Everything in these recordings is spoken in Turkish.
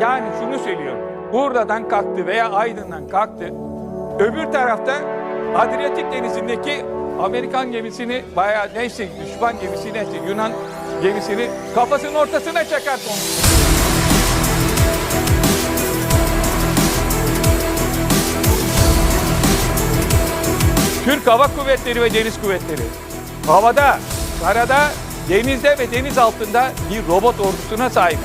yani şunu söylüyorum. Urla'dan kalktı veya Aydın'dan kalktı. Öbür tarafta Adriyatik Denizi'ndeki Amerikan gemisini bayağı neyse düşman gemisi neyse Yunan gemisini kafasının ortasına çakar son. Türk Hava Kuvvetleri ve Deniz Kuvvetleri havada, karada, denizde ve deniz altında bir robot ordusuna sahip.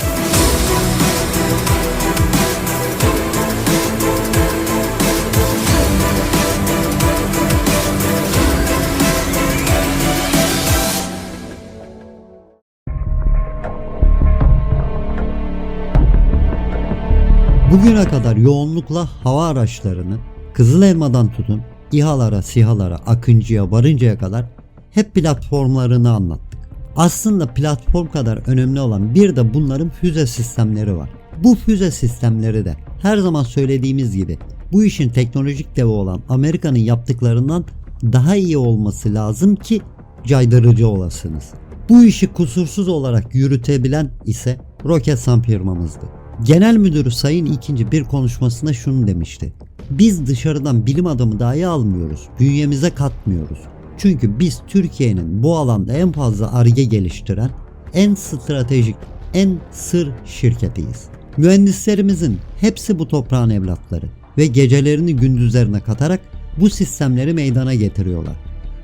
Bugüne kadar yoğunlukla hava araçlarını Kızıl Elma'dan tutun İHA'lara, SİHA'lara, Akıncı'ya varıncaya kadar hep platformlarını anlattık. Aslında platform kadar önemli olan bir de bunların füze sistemleri var. Bu füze sistemleri de her zaman söylediğimiz gibi bu işin teknolojik devi olan Amerika'nın yaptıklarından daha iyi olması lazım ki caydırıcı olasınız. Bu işi kusursuz olarak yürütebilen ise Roketsan firmamızdı. Genel Müdürü Sayın İkinci bir konuşmasında şunu demişti. Biz dışarıdan bilim adamı dahi almıyoruz. Bünyemize katmıyoruz. Çünkü biz Türkiye'nin bu alanda en fazla arge geliştiren, en stratejik, en sır şirketiyiz. Mühendislerimizin hepsi bu toprağın evlatları ve gecelerini gündüzlerine katarak bu sistemleri meydana getiriyorlar.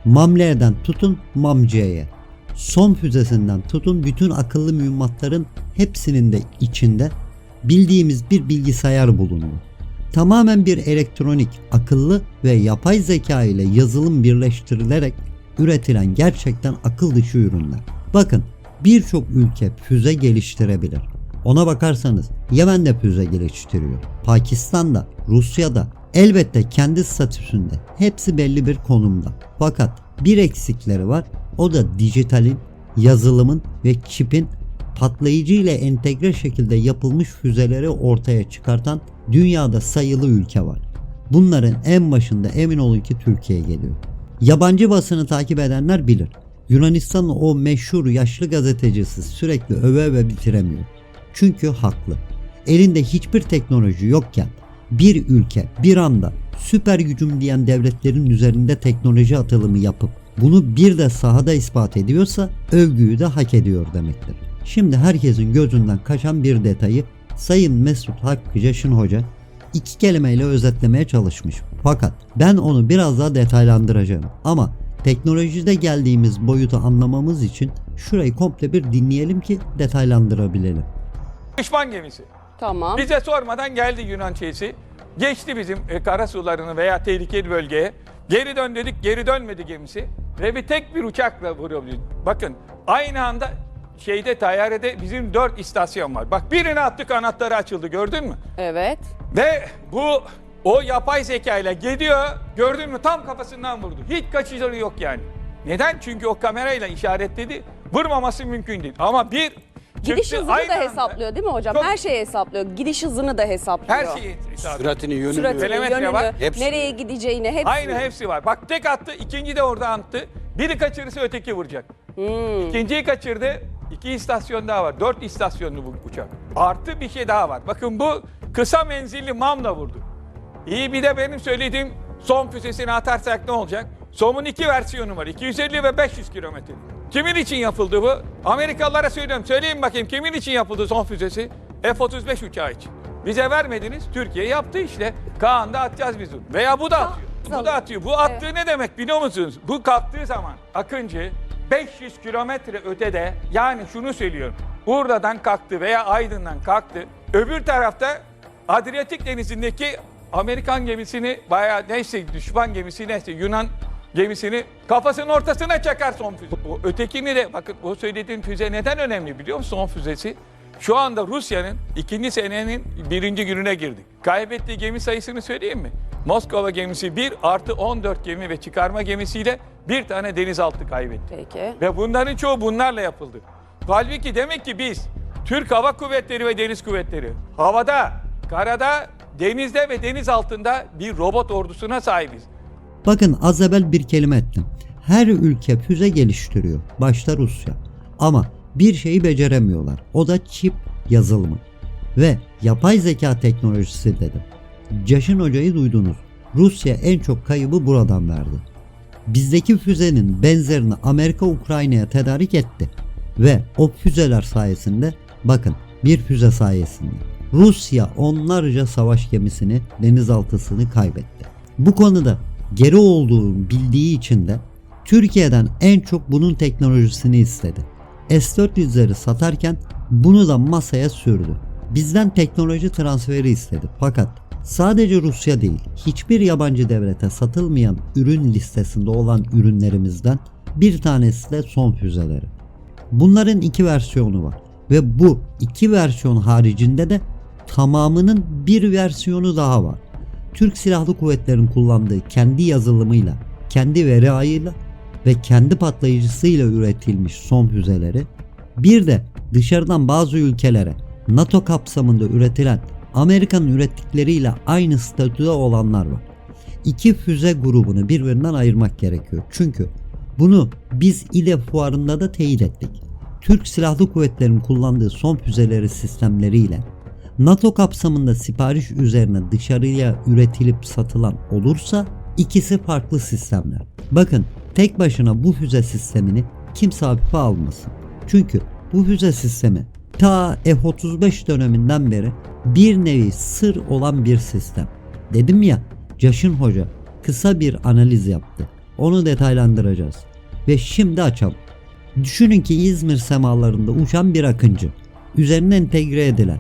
Mamle'den tutun Mamcı'ya. Son füzesinden tutun bütün akıllı mühimmatların hepsinin de içinde bildiğimiz bir bilgisayar bulunuyor. Tamamen bir elektronik, akıllı ve yapay zeka ile yazılım birleştirilerek üretilen gerçekten akıl dışı ürünler. Bakın birçok ülke füze geliştirebilir. Ona bakarsanız Yemen de füze geliştiriyor. Pakistan'da, Rusya'da elbette kendi statüsünde hepsi belli bir konumda. Fakat bir eksikleri var. O da dijitalin, yazılımın ve çipin patlayıcı ile entegre şekilde yapılmış füzeleri ortaya çıkartan dünyada sayılı ülke var. Bunların en başında emin olun ki Türkiye geliyor. Yabancı basını takip edenler bilir. Yunanistan'ın o meşhur yaşlı gazetecisi sürekli öve öve bitiremiyor. Çünkü haklı. Elinde hiçbir teknoloji yokken bir ülke bir anda süper gücüm diyen devletlerin üzerinde teknoloji atılımı yapıp bunu bir de sahada ispat ediyorsa övgüyü de hak ediyor demektir. Şimdi herkesin gözünden kaçan bir detayı Sayın Mesut Hakkı Yaşın Hoca iki kelimeyle özetlemeye çalışmış. Fakat ben onu biraz daha detaylandıracağım. Ama teknolojide geldiğimiz boyutu anlamamız için şurayı komple bir dinleyelim ki detaylandırabilelim. Düşman gemisi. Tamam. Bize sormadan geldi Yunan şeysi. Geçti bizim e, kara sularını veya tehlikeli bölgeye. Geri dön dedik, geri dönmedi gemisi. Ve bir tek bir uçakla vuruyor. Bakın aynı anda şeyde tayyarede bizim dört istasyon var. Bak birini attık kanatları açıldı gördün mü? Evet. Ve bu o yapay zeka ile gidiyor. Gördün mü tam kafasından vurdu. Hiç kaçıcıları yok yani. Neden? Çünkü o kamerayla işaretledi. Vurmaması mümkün değil. Ama bir Gidiş çıktı, hızını aynı da anda- hesaplıyor değil mi hocam? Çok- Her şeyi hesaplıyor. Gidiş hızını da hesaplıyor. Her şeyi hesaplıyor. Süratini, yönünü. Süratini, Telemetre yönünü, var. Hepsi. nereye gideceğini hepsini. Aynı hepsi var. Bak tek attı, ikinci de orada attı. Biri kaçırırsa öteki vuracak. Hmm. İkinciyi kaçırdı. İki istasyon daha var. Dört istasyonlu bu uçak. Artı bir şey daha var. Bakın bu kısa menzilli MAM'la vurdu. İyi bir de benim söylediğim son füzesini atarsak ne olacak? SOM'un iki versiyonu var. 250 ve 500 kilometre. Kimin için yapıldı bu? Amerikalılara söylüyorum. Söyleyin bakayım kimin için yapıldı son füzesi? F-35 uçağı için. Bize vermediniz. Türkiye yaptı işte. Kaan'da atacağız biz bunu. Veya bu da atıyor. Bu da atıyor. Bu attığı ne demek biliyor musunuz? Bu kalktığı zaman Akıncı 500 kilometre ötede yani şunu söylüyorum. Urla'dan kalktı veya Aydın'dan kalktı. Öbür tarafta Adriyatik Denizi'ndeki Amerikan gemisini bayağı neyse düşman gemisi neyse Yunan gemisini kafasının ortasına çakar son füze. O ötekini de bakın o söylediğim füze neden önemli biliyor musun son füzesi? Şu anda Rusya'nın ikinci senenin birinci gününe girdik. Kaybettiği gemi sayısını söyleyeyim mi? Moskova gemisi 1 artı 14 gemi ve çıkarma gemisiyle bir tane denizaltı kaybetti. Peki. Ve bunların çoğu bunlarla yapıldı. Halbuki demek ki biz Türk Hava Kuvvetleri ve Deniz Kuvvetleri havada, karada, denizde ve deniz altında bir robot ordusuna sahibiz. Bakın az evvel bir kelime ettim. Her ülke füze geliştiriyor. Başta Rusya. Ama bir şeyi beceremiyorlar. O da çip yazılımı. Ve yapay zeka teknolojisi dedim. Caşın Hoca'yı duydunuz. Rusya en çok kaybı buradan verdi. Bizdeki füzenin benzerini Amerika Ukrayna'ya tedarik etti. Ve o füzeler sayesinde bakın bir füze sayesinde Rusya onlarca savaş gemisini denizaltısını kaybetti. Bu konuda geri olduğunu bildiği için de Türkiye'den en çok bunun teknolojisini istedi. S-400'leri satarken bunu da masaya sürdü. Bizden teknoloji transferi istedi. Fakat sadece Rusya değil, hiçbir yabancı devlete satılmayan ürün listesinde olan ürünlerimizden bir tanesi de son füzeleri. Bunların iki versiyonu var ve bu iki versiyon haricinde de tamamının bir versiyonu daha var. Türk Silahlı Kuvvetleri'nin kullandığı kendi yazılımıyla, kendi veri ağıyla ve kendi patlayıcısıyla üretilmiş son füzeleri bir de dışarıdan bazı ülkelere NATO kapsamında üretilen Amerika'nın ürettikleriyle aynı statüde olanlar var. İki füze grubunu birbirinden ayırmak gerekiyor. Çünkü bunu biz İLE fuarında da teyit ettik. Türk Silahlı Kuvvetleri'nin kullandığı son füzeleri sistemleriyle NATO kapsamında sipariş üzerine dışarıya üretilip satılan olursa ikisi farklı sistemler. Bakın tek başına bu füze sistemini kimse hafife almasın. Çünkü bu füze sistemi ta F-35 döneminden beri bir nevi sır olan bir sistem. Dedim ya Caşın Hoca kısa bir analiz yaptı. Onu detaylandıracağız. Ve şimdi açalım. Düşünün ki İzmir semalarında uçan bir akıncı. Üzerine entegre edilen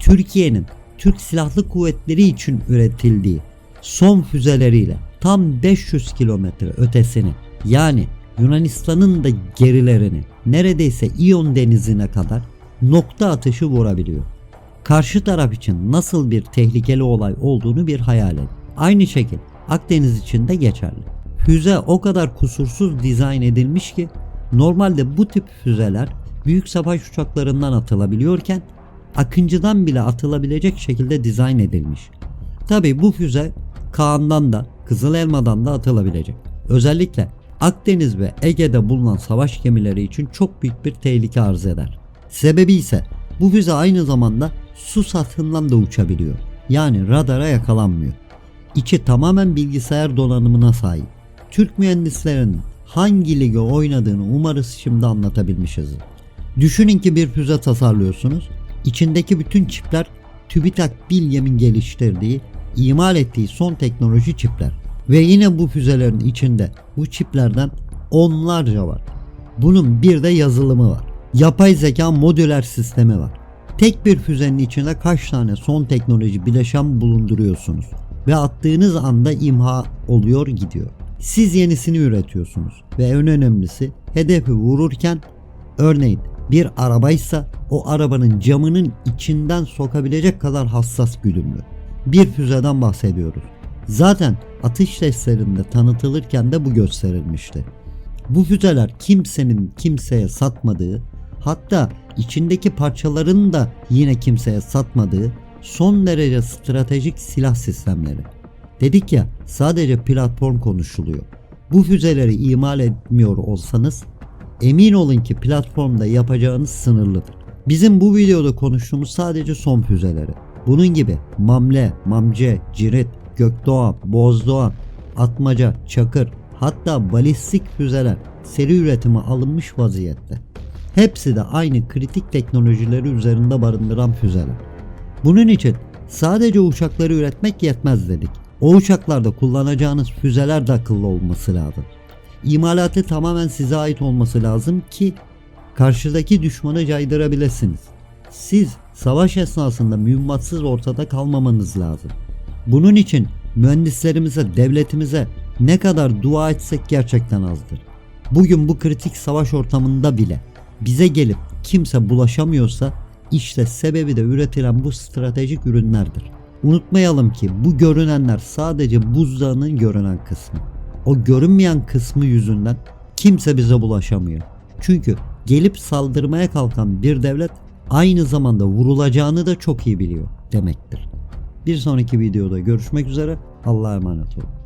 Türkiye'nin Türk Silahlı Kuvvetleri için üretildiği son füzeleriyle tam 500 kilometre ötesini yani Yunanistan'ın da gerilerini neredeyse İyon denizine kadar nokta atışı vurabiliyor. Karşı taraf için nasıl bir tehlikeli olay olduğunu bir hayal edin. Aynı şekil Akdeniz için de geçerli. Füze o kadar kusursuz dizayn edilmiş ki normalde bu tip füzeler büyük savaş uçaklarından atılabiliyorken Akıncı'dan bile atılabilecek şekilde dizayn edilmiş. Tabi bu füze Kaan'dan da Kızıl Elma'dan da atılabilecek. Özellikle Akdeniz ve Ege'de bulunan savaş gemileri için çok büyük bir tehlike arz eder. Sebebi ise bu füze aynı zamanda su sathından da uçabiliyor. Yani radara yakalanmıyor. İçi tamamen bilgisayar donanımına sahip. Türk mühendislerinin hangi lige oynadığını umarız şimdi anlatabilmişiz. Düşünün ki bir füze tasarlıyorsunuz. İçindeki bütün çipler TÜBİTAK Bilyem'in geliştirdiği, imal ettiği son teknoloji çipler. Ve yine bu füzelerin içinde bu çiplerden onlarca var. Bunun bir de yazılımı var. Yapay zeka modüler sistemi var. Tek bir füzenin içinde kaç tane son teknoloji bileşen bulunduruyorsunuz ve attığınız anda imha oluyor gidiyor. Siz yenisini üretiyorsunuz ve en önemlisi hedefi vururken örneğin bir arabaysa o arabanın camının içinden sokabilecek kadar hassas güdümlü. Bir füzeden bahsediyoruz. Zaten atış testlerinde tanıtılırken de bu gösterilmişti. Bu füzeler kimsenin kimseye satmadığı, hatta içindeki parçaların da yine kimseye satmadığı son derece stratejik silah sistemleri. Dedik ya sadece platform konuşuluyor. Bu füzeleri imal etmiyor olsanız emin olun ki platformda yapacağınız sınırlıdır. Bizim bu videoda konuştuğumuz sadece son füzeleri. Bunun gibi Mamle, Mamce, Cirit, Gökdoğan, Bozdoğan, Atmaca, Çakır hatta balistik füzeler seri üretime alınmış vaziyette. Hepsi de aynı kritik teknolojileri üzerinde barındıran füzeler. Bunun için sadece uçakları üretmek yetmez dedik. O uçaklarda kullanacağınız füzeler de akıllı olması lazım. İmalatı tamamen size ait olması lazım ki karşıdaki düşmanı caydırabilirsiniz. Siz savaş esnasında mühimmatsız ortada kalmamanız lazım. Bunun için mühendislerimize, devletimize ne kadar dua etsek gerçekten azdır. Bugün bu kritik savaş ortamında bile bize gelip kimse bulaşamıyorsa işte sebebi de üretilen bu stratejik ürünlerdir. Unutmayalım ki bu görünenler sadece buzdağının görünen kısmı. O görünmeyen kısmı yüzünden kimse bize bulaşamıyor. Çünkü gelip saldırmaya kalkan bir devlet aynı zamanda vurulacağını da çok iyi biliyor demektir. Bir sonraki videoda görüşmek üzere. Allah'a emanet olun.